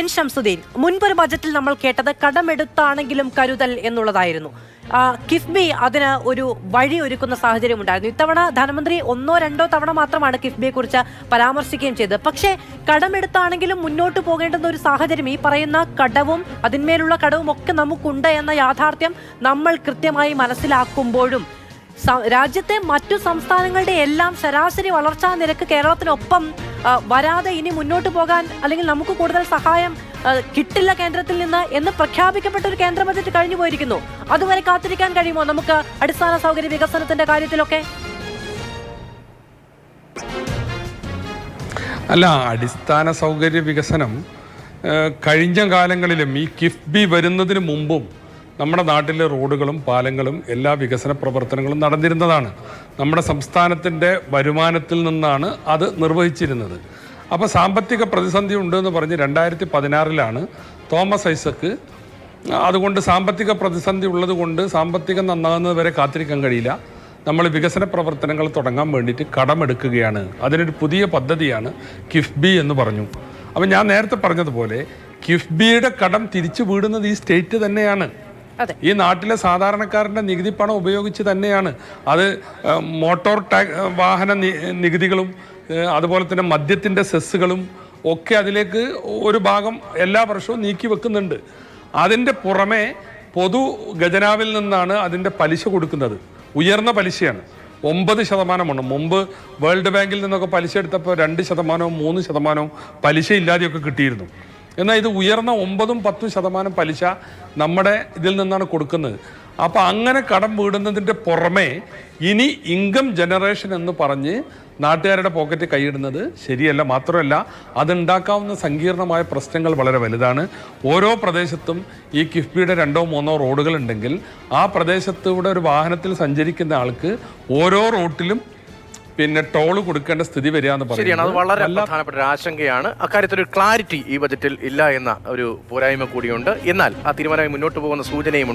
N Shamsuddin മുൻപൊരു ബജറ്റിൽ നമ്മൾ കേട്ടത് കടമെടുത്താണെങ്കിലും കരുതൽ എന്നുള്ളതായിരുന്നു. കിഫ്ബി അതിന് ഒരു വഴി ഒരുക്കുന്ന സാഹചര്യം ഉണ്ടായിരുന്നു. ഇത്തവണ ധനമന്ത്രി ഒന്നോ രണ്ടോ തവണ മാത്രമാണ് കിഫ്ബിയെ കുറിച്ച് പരാമർശിക്കുകയും ചെയ്തത്. പക്ഷേ കടമെടുത്താണെങ്കിലും മുന്നോട്ട് പോകേണ്ടുന്ന ഒരു സാഹചര്യം ഈ പറയുന്ന കടവും അതിന്മേലുള്ള കടവും ഒക്കെ നമുക്കുണ്ട് എന്ന യാഥാർത്ഥ്യം നമ്മൾ കൃത്യമായി മനസ്സിലാക്കുമ്പോഴും രാജ്യത്തെ മറ്റു സംസ്ഥാനങ്ങളുടെ എല്ലാം ശരാശരി വളർച്ചാ നിരക്ക് കേരളത്തിനൊപ്പം വരാതെ ഇനി മുന്നോട്ട് പോകാൻ അല്ലെങ്കിൽ നമുക്ക് കൂടുതൽ സഹായം കിട്ടില്ല കേന്ദ്രത്തിൽ നിന്ന് എന്ന് പ്രഖ്യാപിക്കപ്പെട്ട ഒരു കേന്ദ്ര ബജറ്റ് കഴിഞ്ഞു പോയിരിക്കുന്നു. അതുവരെ കാത്തിരിക്കാൻ കഴിയുമോ? നമുക്ക് അടിസ്ഥാന സൗകര്യ വികസനത്തിന്റെ കാര്യത്തിലൊക്കെ? അല്ല അടിസ്ഥാന സൗകര്യ വികസനം കഴിഞ്ഞ കാലങ്ങളിലും ഈ കിഫ്ബി വരുന്നതിന് മുമ്പും നമ്മുടെ നാട്ടിലെ റോഡുകളും പാലങ്ങളും എല്ലാ വികസന പ്രവർത്തനങ്ങളും നടന്നിരുന്നതാണ്. നമ്മുടെ സംസ്ഥാനത്തിന്റെ വരുമാനത്തിൽ നിന്നാണ് അത് നിർവഹിച്ചിരുന്നത്. അപ്പോൾ സാമ്പത്തിക പ്രതിസന്ധി ഉണ്ടെന്ന് പറഞ്ഞ് രണ്ടായിരത്തി പതിനാറിലാണ് തോമസ് ഐസക്ക് അതുകൊണ്ട് സാമ്പത്തിക പ്രതിസന്ധി ഉള്ളത് കൊണ്ട് സാമ്പത്തികം നന്നാകുന്നത് വരെ കാത്തിരിക്കാൻ കഴിയില്ല. നമ്മൾ വികസന പ്രവർത്തനങ്ങൾ തുടങ്ങാൻ വേണ്ടിയിട്ട് കടമെടുക്കുകയാണ്. അതിനൊരു പുതിയ പദ്ധതിയാണ് കിഫ്ബി എന്ന് പറഞ്ഞു. അപ്പം ഞാൻ നേരത്തെ പറഞ്ഞതുപോലെ കിഫ്ബിയുടെ കടം തിരിച്ചു വീടുന്നത് ഈ സ്റ്റേറ്റ് തന്നെയാണ്. ഈ നാട്ടിലെ സാധാരണക്കാരന്റെ നികുതി പണം ഉപയോഗിച്ച് തന്നെയാണ് അത് മോട്ടോർ ടാ വാഹന നികുതികളും അതുപോലെ തന്നെ മദ്യത്തിന്റെ സെസ്സുകളും ഒക്കെ അതിലേക്ക് ഒരു ഭാഗം എല്ലാ വർഷവും നീക്കി വെക്കുന്നുണ്ട്. അതിന്റെ പുറമെ പൊതു ഖജനാവിൽ നിന്നാണ് അതിന്റെ പലിശ കൊടുക്കുന്നത്. ഉയർന്ന പലിശയാണ്. ഒമ്പത് ശതമാനമാണ്. മുമ്പ് വേൾഡ് ബാങ്കിൽ നിന്നൊക്കെ പലിശ എടുത്തപ്പോൾ രണ്ട് ശതമാനവും മൂന്ന് ശതമാനവും പലിശ ഇല്ലാതെയൊക്കെ കിട്ടിയിരുന്നു. എന്നാൽ ഇത് ഉയർന്ന ഒമ്പതും പത്തും ശതമാനം പലിശ നമ്മുടെ ഇതിൽ നിന്നാണ് കൊടുക്കുന്നത്. അപ്പോൾ അങ്ങനെ കടം വീടുന്നതിന്റെ പുറമേ ഇനി ഇൻകം ജനറേഷൻ എന്ന് പറഞ്ഞ് നാട്ടുകാരുടെ പോക്കറ്റ് കൈയിടുന്നത് ശരിയല്ല മാത്രമല്ല അതുണ്ടാക്കാവുന്ന സങ്കീർണമായ പ്രശ്നങ്ങൾ വളരെ വലുതാണ്. ഓരോ പ്രദേശത്തും ഈ കിഫ്ബിയുടെ രണ്ടോ മൂന്നോ റോഡുകൾ ഉണ്ടെങ്കിൽ ആ പ്രദേശത്തൂടെ ഒരു വാഹനത്തിൽ സഞ്ചരിക്കുന്ന ആൾക്ക് ഓരോ റൂട്ടിലും പിന്നെ ടോൾ കൊടുക്കേണ്ട സ്ഥിതി വരിക എന്ന് ശരിയാണ് അത് പറയുന്നത് വളരെ പ്രധാനപ്പെട്ട ഒരു ആശങ്കയാണ്. അക്കാര്യത്തിൽ ഒരു ക്ലാരിറ്റി ഈ ബജറ്റിൽ ഇല്ല എന്ന ഒരു പോരായ്മ കൂടിയുണ്ട്. എന്നാൽ ആ തീരുമാനമായി മുന്നോട്ട് പോകുന്ന സൂചനയുമുണ്ട്.